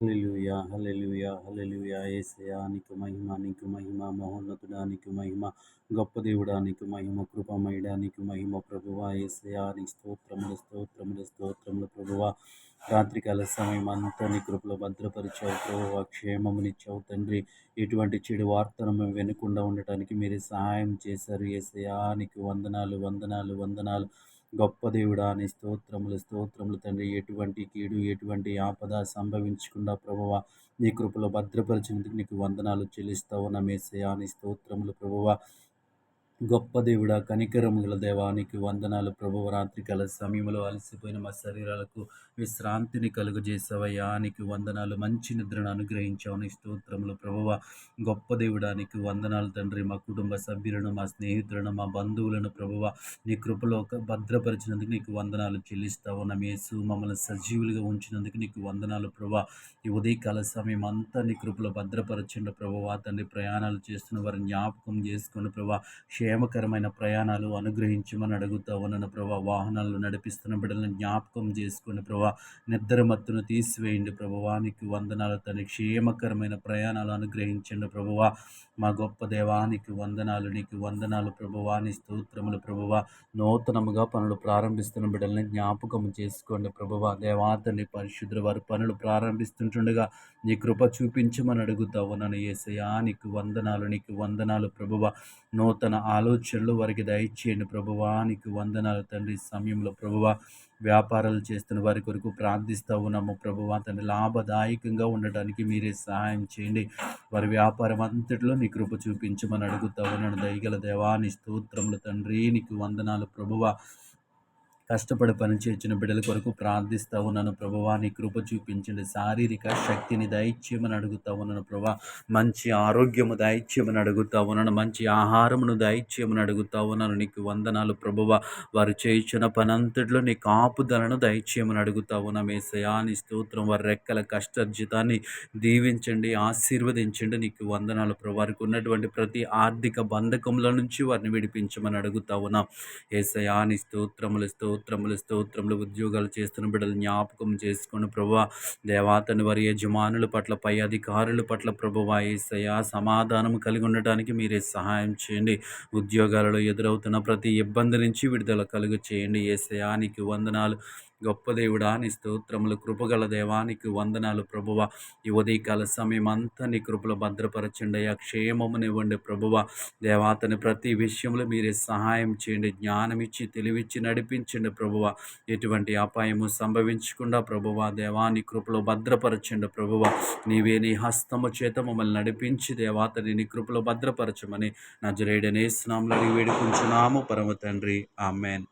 Hallelujah hallelujah hallelujah ఏసయా నీకు మహిమ నీకు మహిమ మహోన్నతుడా నీకు మహిమ గొప్ప దేవుడా నీకు మహిమ కృపమయుడా నీకు మహిమ ప్రభువా. ఏసయా నీ స్తోత్రములు స్తోత్రములు స్తోత్రములు ప్రభువ. రాత్రికాల సమయం అంతా నీ కృపలో భద్రపరిచావు ప్రభువ. క్షేమమునిచ్చావు తండ్రి. ఎటువంటి చెడు వార్తను మేము వినకుండా ఉండటానికి మీరు సహాయం చేశారు. ఏసయా నీకు వందనాలు వందనాలు వందనాలు. గొప్ప దేవుడా నీ స్తోత్రములు స్తోత్రములు తండ్రి. ఎటువంటి కీడు ఎటువంటి ఆపద సంభవించకుండా ప్రభువ నీ కృపలో భద్రపరిచినందుకు నీకు వందనాలు చెల్లిస్తావు మేసయా నీ స్తోత్రములు ప్రభువ. గొప్ప దేవుడా కనికరం గల దేవానికి వందనాలు ప్రభు. రాత్రికాల సమయంలో అలసిపోయిన మా శరీరాలకు విశ్రాంతిని కలుగజేసావయ్యా. నీకు వందనాలు మంచి నిద్రను అనుగ్రహించావు. నీ స్తోత్రములు ప్రభువ. గొప్ప దేవుడానికి వందనాలు తండ్రి. మా కుటుంబ సభ్యులను మా స్నేహితులను మా బంధువులను ప్రభువ. నీ కృపలో భద్రపరిచినందుకు నీకు వందనాలు చెల్లిస్తావు. నమేసు మేసు మమ్మల్ని సజీవులుగా ఉంచినందుకు నీకు వందనాలు ప్రభా ఈ ఉదయకాల సమయం అంతా నీ కృపలో భద్రపరచండి ప్రభువా. తండ్రి ప్రయాణాలు చేస్తున్న వారిని జ్ఞాపకం చేసుకుని ప్రభా క్షేమకరమైన ప్రయాణాలు అనుగ్రహించమని అడుగుతా ఉన్నాను ప్రభా వాహనాలు నడిపిస్తున్న బిడ్డలను జ్ఞాపకం చేసుకుని ప్రభా నిద్రమత్తును తీసివేయండి ప్రభువానికి వందనాలు తన క్షేమకరమైన ప్రయాణాలు అనుగ్రహించండి ప్రభువా మా గొప్ప దేవానికి వందనాలు నీకు వందనాలు ప్రభువాని స్తోత్రములు ప్రభువ నూతనముగా పనులు ప్రారంభిస్తున్న బిడ్డలను జ్ఞాపకం చేసుకోండి ప్రభువ దేవాతని పరిశుద్ధుల వారు పనులు ప్రారంభిస్తుంటుండగా నీ కృప చూపించమని అడుగుతా ఉన్నాను ఏసయా నీకు వందనాలు నీకు వందనాలు ప్రభువ నూతన ఆలోచనలు వారికి దయచేయండి. ప్రభువా నీకు వందనాలు తండ్రి. సమయంలో ప్రభువ వ్యాపారాలు చేస్తున్న వారి కొరకు ప్రార్థిస్తూ ఉన్నాము. ప్రభువ తండ్రి లాభదాయకంగా ఉండటానికి మీరే సహాయం చేయండి. వారి వ్యాపారం అంతటిలో నీ కృప చూపించమని అడుగుతా ఉన్నాను. దయగల దేవాని స్తోత్రములు తండ్రి. నీకు వందనాలు ప్రభువ. కష్టపడి పనిచేసిన బిడ్డల కొరకు ప్రార్థిస్తా ఉన్నాను ప్రభువా నీ కృప చూపించండి. శారీరక శక్తిని దయచేయమని అడుగుతా ఉన్నాను ప్రభా మంచి ఆరోగ్యము దయచేయమని అడుగుతా ఉన్నాను మంచి ఆహారమును దయచేయమని అడుగుతా ఉన్నాను నీకు వందనాలు ప్రభువ. వారు చేయించిన పనంతటిలో నీ కాపుదలను దయచేయమని అడుగుతా ఉన్నాం ఏసయా నీ స్తోత్రం వారి రెక్కల కష్టార్జితాన్ని దీవించండి ఆశీర్వదించండి. నీకు వందనాలు ప్రభు. వారికి ఉన్నటువంటి ప్రతి ఆర్థిక బంధకముల నుంచి వారిని విడిపించమని అడుగుతా ఉన్నాం ఏసయా నీ స్తోత్రములు స్తోత్రం స్తోత్రములు స్తోత్రములు ఉద్యోగాలు చేస్తున్న బిడ్డలు జ్ఞాపకం చేసుకుని ప్రభువ దేవాతని వారి యజమానుల పట్ల పై అధికారుల పట్ల ప్రభువా ఏసయ సమాధానం కలిగి ఉండటానికి మీరే సహాయం చేయండి. ఉద్యోగాలలో ఎదురవుతున్న ప్రతి ఇబ్బంది నుంచి విడుదల కలుగు చేయండి ఏసయానికి వందనాలు. గొప్ప దేవుడా నీ స్తోత్రములు కృపగల దేవానికి వందనాలు ప్రభువ. ఈ ఉదయకాల సమయం అంతా నీ కృపలు భద్రపరచండి అయ్యా క్షేమమునివ్వండి ప్రభువ. దేవాతని ప్రతి విషయంలో మీరే సహాయం చేయండి జ్ఞానం ఇచ్చి తెలివిచ్చి నడిపించండి ప్రభువ. ఎటువంటి అపాయము సంభవించకుండా ప్రభువ దేవాని కృపలో భద్రపరచండి ప్రభువ. నీవే నీ హస్తము చేత మమ్మల్ని నడిపించి దేవాతని నీ కృపలో భద్రపరచమని నజరేడనే స్నాములు వేడుకుంటున్నాము పరమ తండ్రి ఆమెన్.